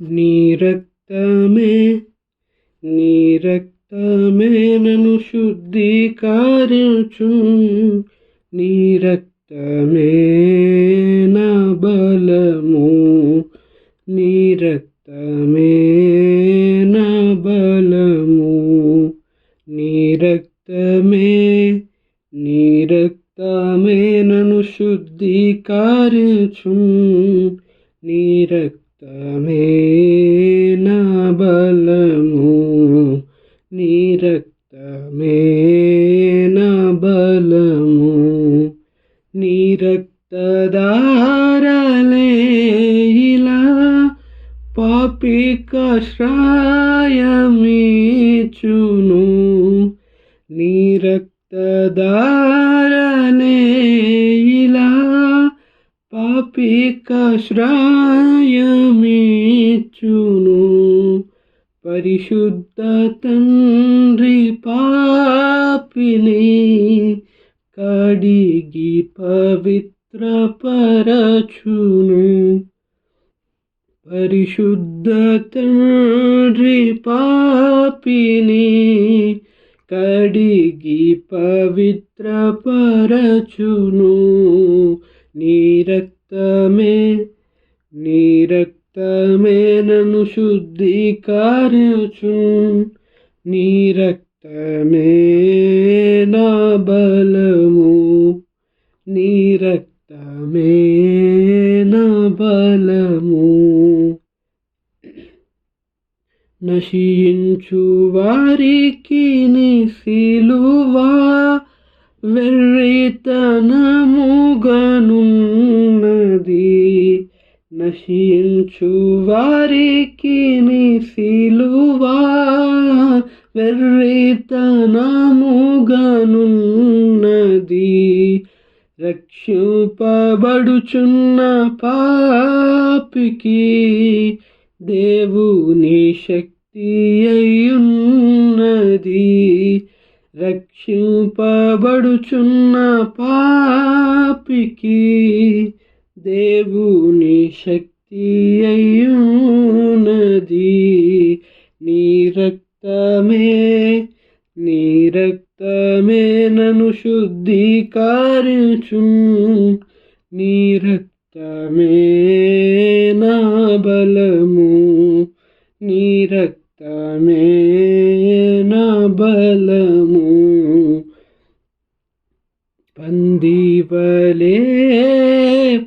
నీ రక్తమే నీ రక్తమే నన్ను శుద్ధీకరించు. నీ రక్తమే నా బలము నీ రక్తమే నా బలము. నీ రక్తమే నీ రక్తమే నన్ను శుద్ధీకరించు. నీ రక్తమే నా బలము? నీ రక్తమే నా బలము? నీ రక్తదారలే ఇలా పాపి కషాయమీచును నీ రక్తదారలే ఇలా పాపి కషాయమీచును పరిశుద్ధ తండ్రి పాపిని కడిగి పవిత్ర పరచును పరిశుద్ధ తండ్రి పాపిని కడిగి పవిత్ర పరచును నీ రక్తమే నీ రక్తమే నన్ను శుద్ధీకరించు నీ రక్తమే నా బలము నీ రక్తమే నా బలము. నశించు వారికి నీ సిలువా వెర్రితనముగనున్నది నశించు వారికి నీ సిలువా. వెర్రితనముగనున్నది రక్షింపబడుచున్న పాపికి దేవుని శక్తి అయ్యున్నది. రక్షింపబడుచున్న పాపికి దేవుని శక్తి అయ్యున్నది. నీ రక్తమే నీ రక్తమే నన్ను శుద్ధీకరించు నీ రక్తమే నా బలము. నీ రక్తమే బలము పందివలే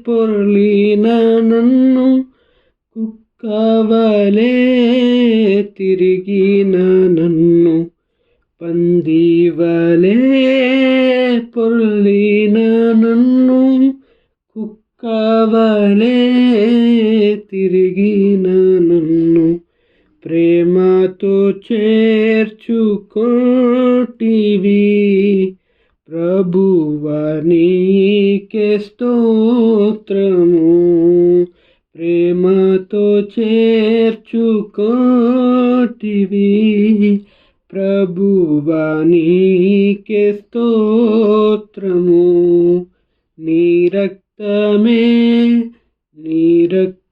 పొర్లిన నన్ను కుక్కవలే తిరిగిన నన్ను పందివలే పొర్లిన నన్ను కుక్కవలే తిరిగిన నన్ను ప్రేమతో చేర్చుకోటివి. ప్రభువనీకే స్తోత్రము. ప్రేమతో చేర్చుకోటివి. ప్రభువనీకే స్తోత్రము. నీ రక్తమే నీ రక్తమే